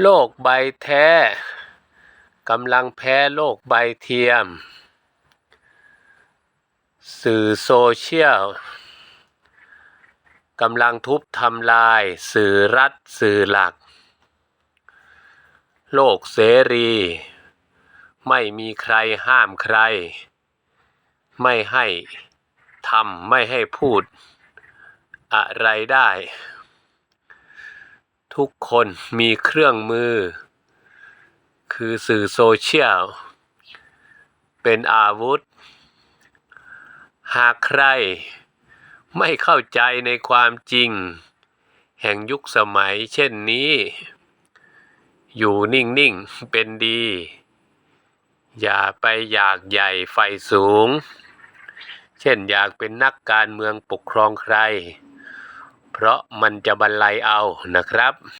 โลกใบแท้กำลังแพ้โลกใบเทียม สื่อโซเชียลกำลังทุบทำลาย สื่อรัฐสื่อหลัก โลกเสรี ไม่มีใครห้ามใคร ไม่ให้ทำไม่ให้พูด อะไรได้ ทุกคนมีเครื่องมือ คือสื่อโซเชียล เป็นอาวุธ หากใครไม่เข้าใจในความจริง แห่งยุคสมัยเช่นนี้ อยู่นิ่ง ๆ เป็นดี อย่าไปอยากใหญ่ไฟสูง เช่นอยากเป็นนักการเมืองปกครองใคร เพราะมันจะบรรลัยเอานะครับ